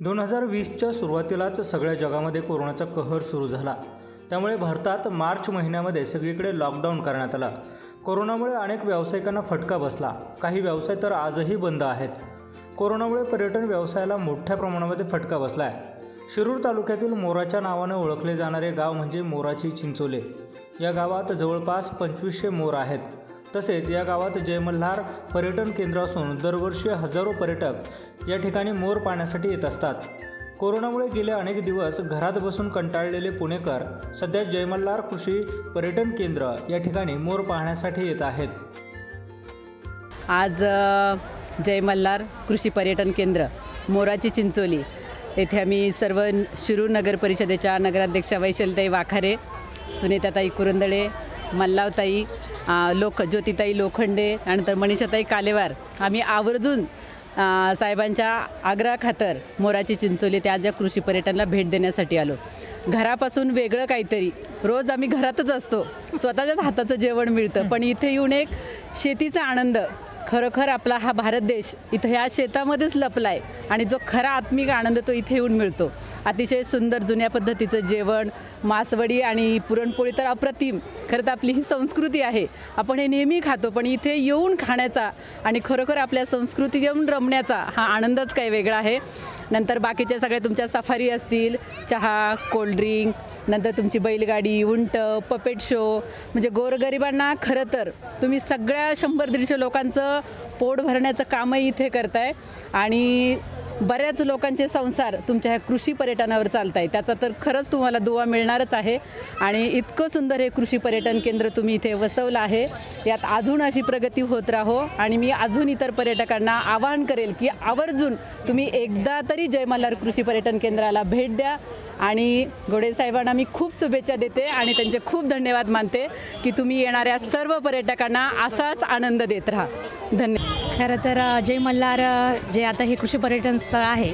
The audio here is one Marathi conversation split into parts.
दोन हजार वीसच्या सुरुवातीलाच सगळ्या जगामध्ये कोरोनाचा कहर सुरू झाला. त्यामुळे भारतात मार्च महिन्यामध्ये सगळीकडे लॉकडाऊन करण्यात आला. कोरोनामुळे अनेक व्यावसायिकांना फटका बसला. काही व्यवसाय तर आजही बंद आहेत. कोरोनामुळे पर्यटन व्यवसायाला मोठ्या प्रमाणामध्ये फटका बसला आहे शिरूर तालुक्यातील मोराच्या नावानं ओळखले जाणारे गाव म्हणजे मोराची चिंचोले. या गावात जवळपास पंचवीसशे मोर आहेत. तसेच या गावात जयमल्हार पर्यटन केंद्र असून दरवर्षी हजारो पर्यटक या ठिकाणी मोर पाहण्यासाठी येत असतात. कोरोनामुळे गेले अनेक दिवस घरात बसून कंटाळलेले पुणेकर सध्या जयमल्हार कृषी पर्यटन केंद्र या ठिकाणी मोर पाहण्यासाठी येत आहेत. आज जयमल्हार जय मल्हार कृषी पर्यटन केंद्र मोराची चिंचोली. येथे आम्ही सर्व शिरूर नगर परिषदेच्या नगराध्यक्षा वैशलताई वाखारे सुनीताताई कुरुंदळे मल्लावताई लोक ज्योतिताई लोखंडे त्यानंतर मनीषाताई कालेवार. आम्ही आवर्जून साहेबांच्या आग्रहाखातर मोराची चिंचोली त्या ज्या कृषी पर्यटनला भेट देण्यासाठी आलो. घरापासून वेगळं काहीतरी. रोज आम्ही घरातच असतो. स्वतःच्याच हाताचं जेवण मिळतं. पण इथे येऊन एक शेतीचा आनंद खरोखर आपला हा भारत देश इथं ह्या शेतामध्येच लपला आहे आणि जो खरा आत्मिक आनंद तो इथे येऊन मिळतो. अतिशय सुंदर जुन्या पद्धतीचं जेवण मासवडी आणि पुरणपोळी तर अप्रतिम. खरं तर आपली ही संस्कृती आहे. आपण हे नेहमी खातो पण इथे येऊन खाण्याचा आणि खरोखर आपल्या संस्कृती येऊन रमण्याचा हा आनंदच काही वेगळा आहे. नंतर बाकीच्या सगळ्या तुमच्या सफारी असतील चहा कोल्ड्रिंक नंतर तुमची बैलगाडी उंट पपेट शो म्हणजे गोरगरिबांना खरं तर तुम्ही सगळ्या शंभर दीडशे लोकांचं पोट भरण्याचं कामही इथे करताय. आणि बऱ्याच लोकांचे संसार तुमच्या ह्या कृषी पर्यटनावर चालत आहे त्याचा तर खरंच तुम्हाला दुवा मिळणारच आहे. आणि इतकं सुंदर हे कृषी पर्यटन केंद्र तुम्ही इथे वसवलं आहे. यात अजून अशी प्रगती होत राहो. आणि मी अजून इतर पर्यटकांना आवाहन करेल की आवर्जून तुम्ही एकदा तरी जयमल्हार कृषी पर्यटन केंद्राला भेट द्या. आणि गोडे साहेबांना मी खूप शुभेच्छा देते आणि त्यांचे खूप धन्यवाद मानते की तुम्ही येणाऱ्या सर्व पर्यटकांना असाच आनंद देत राहा. धन्यवाद खरं तर जय मल्हार जे आता हे कृषी पर्यटन स्थळ आहे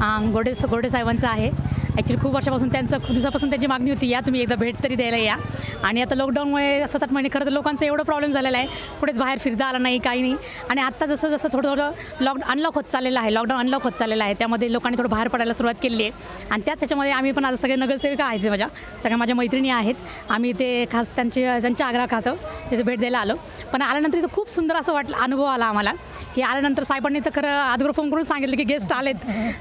अ, गोडे गोडे साहेबांचं आहे. ॲक्च्युली खूप वर्षापासून त्यांचं खूप दिवसापासून त्यांची मागणी होती या तुम्ही एकदा भेट तरी द्यायला या. आणि आता लॉकडाऊनमुळे सतत महिने खरं तर लोकांचा एवढं प्रॉब्लेम झालेला आहे. कुठेच बाहेर फिरता आला नाही काही नाही. आणि आत्ता जसं जसं थोडं थोडं लॉक अनलॉक होत चाललेलं आहे लॉकडाऊन अनलॉक होत चाललेलं आहे. त्यामध्ये लोकांनी थोडं बाहेर पडायला सुरुवात केली आहे आणि त्याच ह्याच्यामध्ये आम्ही पण आज सगळे नगरसेविका आहेत माझ्या. सगळ्या माझ्या मैत्रिणी आहेत. आम्ही ते खास त्यांचे त्यांच्या आग्रह खातं तिथे भेट द्यायला आलो. पण आल्यानंतर इथं खूप सुंदर असं वाटलं अनुभव आला आम्हाला. की आल्यानंतर साहेबांनी तर खरं अगोदर फोन करून सांगितलं की गेस्ट आलेत.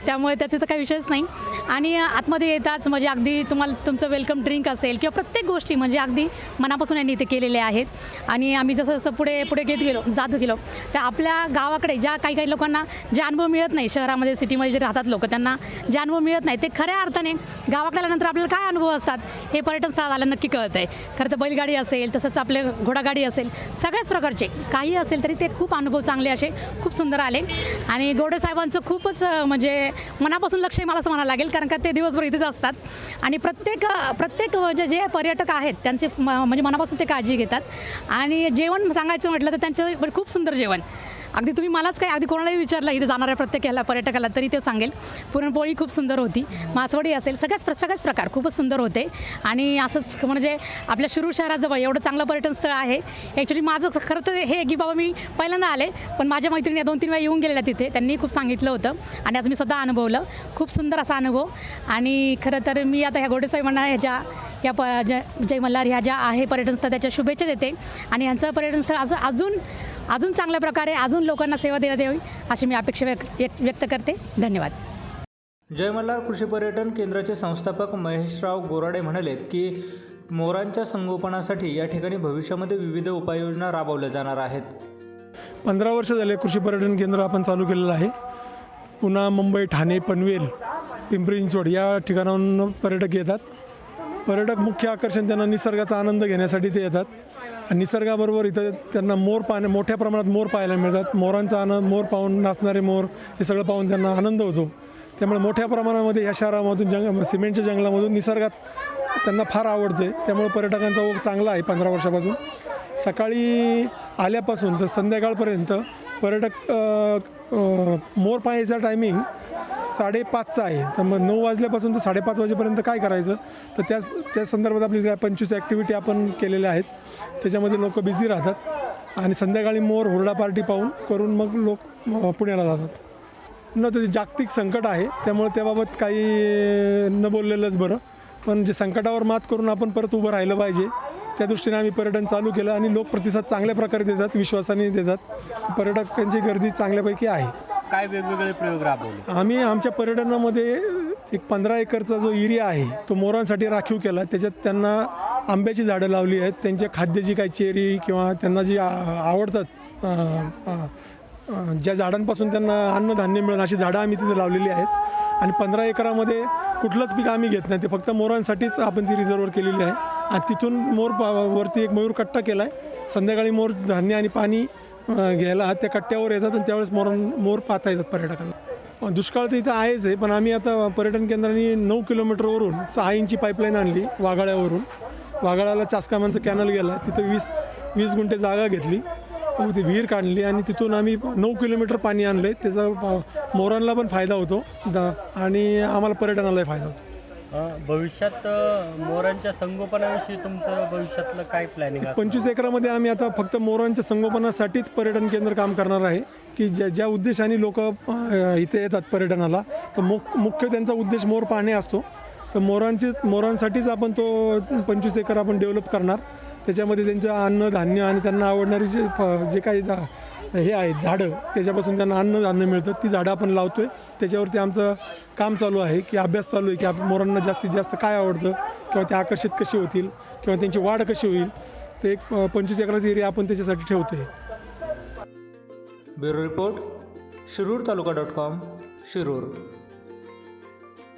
त्यामुळे त्याचे तर काही विषयच नाही. आणि आतमध्ये येताच म्हणजे अगदी तुम्हाला तुमचं वेलकम ड्रिंक असेल किंवा प्रत्येक गोष्टी म्हणजे अगदी मनापासून यांनी इथे केलेल्या आहेत. आणि आम्ही जसं जसं पुढे पुढे घेत गेलो जात गेलो तर आपल्या गावाकडे ज्या काही काही लोकांना जे अनुभव मिळत नाही शहरामध्ये सिटीमध्ये जे राहतात लोक त्यांना जे अनुभव मिळत नाही ते खऱ्या अर्थाने गावाकडे आल्यानंतर आपल्याला काय अनुभव असतात हे पर्यटन स्थळात आलं नक्की कळत आहे खरं तर बैलगाडी असेल तसंच आपले घोडागाडी असेल सगळ्याच प्रकारचे काही असेल तरी ते खूप अनुभव चांगले असे खूप सुंदर आले. आणि गोडे साहेबांचं खूपच म्हणजे मनापासून लक्ष मला असं म्हणायला लागेल कारण का ते दिवसभर इथेच असतात. आणि प्रत्येक प्रत्येक म्हणजे जे पर्यटक आहेत त्यांचे म- म्हणजे मनापासून ते काळजी घेतात. आणि जेवण सांगायचं म्हटलं तर त्यांचं खूप सुंदर जेवण. अगदी तुम्ही मलाच काय अगदी कोणालाही विचारलं इथे जाणाऱ्या प्रत्येक याला पर्यटकाला तरी ते सांगेल. पुरणपोळी खूप सुंदर होती. मासवडी असेल सगळ्याच प्र- सगळ्याच प्रकार खूपच सुंदर होते. आणि असंच म्हणजे आपल्या शिरूर शहराजवळ एवढं चांगलं पर्यटन स्थळ आहे. ॲक्च्युली माझं खरं तर हे की बाबा मी पहिल्यांदा आले पण माझ्या मैत्रिणी दोन तीन वेळा येऊन गेलेल्या तिथे. त्यांनी खूप सांगितलं होतं. आणि आज मी स्वतः अनुभवलं. खूप सुंदर असा अनुभव. आणि खरं तर मी आता ह्या गोडेसाहेबांना ह्याच्या या प जय मल्हार ह्या ज्या आहे पर्यटनस्थळ त्याच्या शुभेच्छा देते. आणि यांचं पर्यटनस्थळ असं अजून अजून चांगल्या प्रकारे अजून लोकांना सेवा देण्यात यावी अशी मी अपेक्षा व्यक्त व्यक्त- व्यक्त करते. धन्यवाद. जय मल्हार कृषी पर्यटन केंद्राचे संस्थापक महेशराव गोराडे म्हणाले की मोरांच्या संगोपनासाठी या ठिकाणी भविष्यामध्ये विविध उपाययोजना राबवल्या जाणार आहेत. पंधरा वर्ष झाले कृषी पर्यटन केंद्र आपण चालू केलेलं आहे. पुन्हा मुंबई ठाणे पनवेल पिंपरी चिंचवड या ठिकाणाहून पर्यटक येतात. पर्यटक मुख्य आकर्षण त्यांना निसर्गाचा आनंद घेण्यासाठी ते येतात. आणि निसर्गाबरोबर इथं त्यांना मोर पाहण्या मोठ्या प्रमाणात मोर पाहायला मिळतात. मोरांचा आनंद मोर पाहून नाचणारे मोर हे सगळं पाहून त्यांना आनंद होतो. त्यामुळे मोठ्या प्रमाणामध्ये या शहरामधून जंग सिमेंटच्या जंगलामधून निसर्गात त्यांना फार आवडते. त्यामुळे पर्यटकांचा ओघ चांगला आहे पंधरा वर्षापासून. सकाळी आल्यापासून तर संध्याकाळपर्यंत पर्यटक मोर पाहायचा टायमिंग साडेपाचचा आहे. तर मग नऊ वाजल्यापासून तर साडेपाच वाजेपर्यंत काय करायचं? तर त्या त्या संदर्भात आपली पंचवीस ॲक्टिव्हिटी आपण केलेल्या आहेत त्याच्यामध्ये लोक बिझी राहतात आणि संध्याकाळी मोर हुरडा पार्टी पाहून करून मग लोक पुण्याला जातात. न ते जागतिक संकट आहे त्यामुळे त्याबाबत काही न बोललेलंच बरं. पण जे संकटावर मात करून आपण परत उभं राहिलं पाहिजे त्या दृष्टीने आम्ही पर्यटन चालू केलं आणि लोक प्रतिसाद चांगल्या प्रकारे देतात विश्वासाने देतात. पर्यटकांची गर्दी चांगल्यापैकी आहे. काय वेगवेगळे प्रयोग राबवले? आम्ही आमच्या पर्यटनामध्ये एक पंधरा एकरचा जो एरिया आहे तो मोरांसाठी राखीव केला. त्याच्यात त्यांना आंब्याची झाडं लावली आहेत. त्यांच्या खाद्याची काही चेरी किंवा त्यांना जी आवडतात ज्या झाडांपासून त्यांना अन्नधान्य मिळेल अशी झाडं आम्ही तिथे लावलेली आहेत. आणि पंधरा एकरामध्ये कुठलंच पीक आम्ही घेत नाही. ते फक्त मोरांसाठीच आपण ती रिझर्वर केलेली आहे. आणि तिथून मोर पा- वरती एक मयूर कट्टा केला आहे संध्याकाळी मोर धान्य आणि पाणी घ्यायला हा त्या कट्ट्यावर येतात आणि त्यावेळेस मोर मोर पाहता येतात पर्यटकांना. दुष्काळ तर इथं आहेच आहे पण आम्ही आता पर्यटन केंद्राने नऊ किलोमीटरवरून सहा इंची पाईपलाईन आणली वाघाळ्यावरून. वाघाळ्याला चासकामांचं कॅनल गेला तिथं वीस वीस गुंठे जागा घेतली. ती विहीर काढली आणि तिथून आम्ही नऊ किलोमीटर पाणी आणलं आहे त्याचा मोरांना पण फायदा होतो. द आणि आम्हाला पर्यटनालाही फायदा होतो. भविष्यात मोरांच्या संगोपनाविषयी तुमचं भविष्यातलं काय प्लॅनिंग पंचवीस एकरामध्ये आम्ही आता फक्त मोरांच्या संगोपनासाठीच पर्यटन केंद्र काम करणार आहे. की ज्या ज्या उद्देशाने लोक इथे येतात पर्यटनाला तर मुख मुख्य त्यांचा उद्देश मोर पाहणे असतो. तर मोरांचीच मोरांसाठीच आपण तो पंचवीस एकर आपण डेव्हलप करणार. त्याच्यामध्ये त्यांचं अन्न धान्य आणि त्यांना आवडणारी जे जे काही हे आहेत झाडं त्याच्यापासून त्यांना अन्न धान्य मिळतं. ती झाडं आपण लावतो आहे त्याच्यावरती आमचं काम चालू आहे की अभ्यास चालू आहे की आप मोरांना जास्तीत जास्त काय आवडतं किंवा ते आकर्षित कशी होतील किंवा त्यांची वाढ कशी होईल ते एक पंचवीस एकराचा एरिया आपण त्याच्यासाठी ठेवतो आहे bureau report Shirur taluka dot com Shirur.